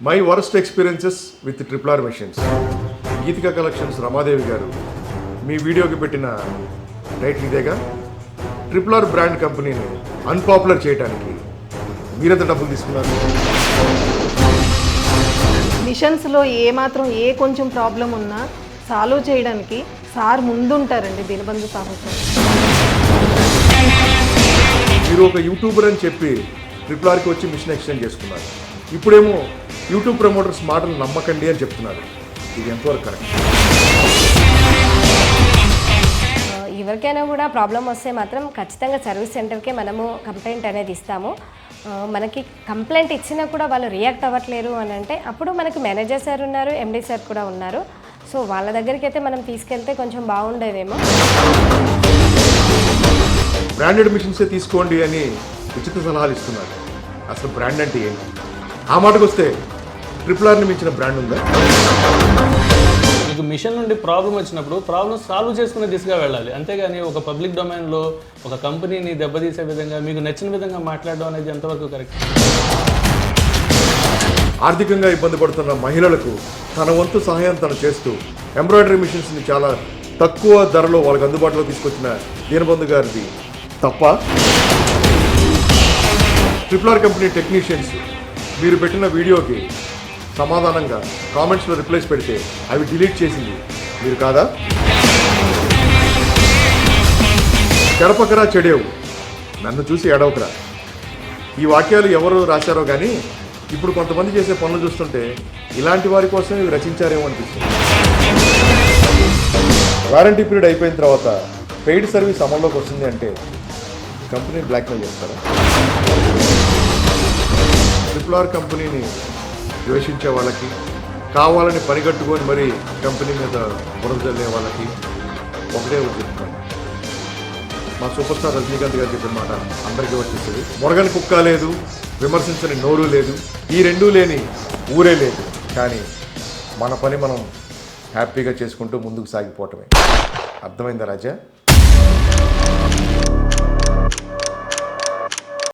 My worst experiences with triple R machines Geethika collections Ramadevi garu మీ వీడియోకి పెట్టిన title ఇదేగా? Triple R brand కంపెనీని unpopular చేయడానికి మీరెంత డబ్బులు తీసుకున్నారు? మిషన్స్లో ఏ మాత్రం ఏ కొంచెం ప్రాబ్లం ఉన్నా సాల్వ్ చేయడానికి సార్ ముందుంటారండి దినబంధు సాహసం. మీరు ఒక యూట్యూబర్ అని చెప్పి ట్రిపుల్ ఆర్కి వచ్చి మిషన్ ఎక్స్చేంజ్ చేసుకున్నారు. ఇప్పుడేమో యూట్యూబ్ ప్రమోటర్స్ మాటలు నమ్మకండి అని చెప్తున్నారు. ఇది ఎంతవరకు కరెక్ట్ ఎవరికైనా కూడా ప్రాబ్లం వస్తే మాత్రం ఖచ్చితంగా సర్వీస్ సెంటర్కే మనము కంప్లైంట్ అనేది ఇస్తాము. మనకి కంప్లైంట్ ఇచ్చినా కూడా వాళ్ళు రియాక్ట్ అవ్వట్లేరు అని అంటే అప్పుడు మనకి మేనేజర్ సార్ ఉన్నారు ఎండి సార్ కూడా ఉన్నారు. సో వాళ్ళ దగ్గరికి అయితే మనం తీసుకెళ్తే కొంచెం బాగుండేదేమో. బ్రాండెడ్ మిషన్సే తీసుకోండి అని ఉచిత సలహాలు ఇస్తున్నారు. అసలు బ్రాండ్ అంటే ఏంటి? ఆ మాటకు వస్తే ట్రిపుల్ ఆర్ని మించిన బ్రాండ్ ఉందా? మీకు మిషన్ నుండి ప్రాబ్లం వచ్చినప్పుడు ప్రాబ్లం సాల్వ్ చేసుకునే దిశగా వెళ్ళాలి. అంతేగాని ఒక పబ్లిక్ డొమైన్లో ఒక కంపెనీని దెబ్బతీసే విధంగా మీకు నచ్చిన విధంగా మాట్లాడడం అనేది ఎంతవరకు కరెక్ట్ ఆర్థికంగా ఇబ్బంది పడుతున్న మహిళలకు తన వంతు సహాయం తను చేస్తూ ఎంబ్రాయిడరీ మిషన్స్ని చాలా తక్కువ ధరలో వాళ్ళకి అందుబాటులో తీసుకొచ్చిన దీనబంధు గారిది తప్ప ట్రిపుల్ ఆర్ కంపెనీ టెక్నీషియన్స్ మీరు పెట్టిన వీడియోకి సమాధానంగా కామెంట్స్లో రిప్లైస్ పెడితే అవి డిలీట్ చేసింది మీరు కాదా? గడపకరా చెడేవు. నన్ను చూసి ఎడవకరా ఈ వాక్యాలు ఎవరు రాశారో కానీ ఇప్పుడు కొంతమంది చేసే పనులు చూస్తుంటే ఇలాంటి వారి కోసం ఇవి రచించారేమో అనిపిస్తుంది. వారంటీ పీరియడ్ అయిపోయిన తర్వాత పెయిడ్ సర్వీస్ అమల్లోకి వస్తుంది అంటే కంపెనీ బ్లాక్మెయిల్ చేస్తారా? ట్రిపుల్ ఆర్ కంపెనీని ద్వేషించే వాళ్ళకి కావాలని పరిగట్టుకొని మరి కంపెనీ మీద బురదల్లే వాళ్ళకి ఒకటే చెప్తున్నాను మా సూపర్ స్టార్ రజనీకాంత్ గారు చెప్పిన మాట అందరికీ వచ్చేస్తుంది మొరగని కుక్క లేదు విమర్శించని నోరు లేదు ఈ రెండూ లేని ఊరే లేదు. కానీ మన పని మనం హ్యాపీగా చేసుకుంటూ ముందుకు సాగిపోవటమే. అర్థమైందా రాజా?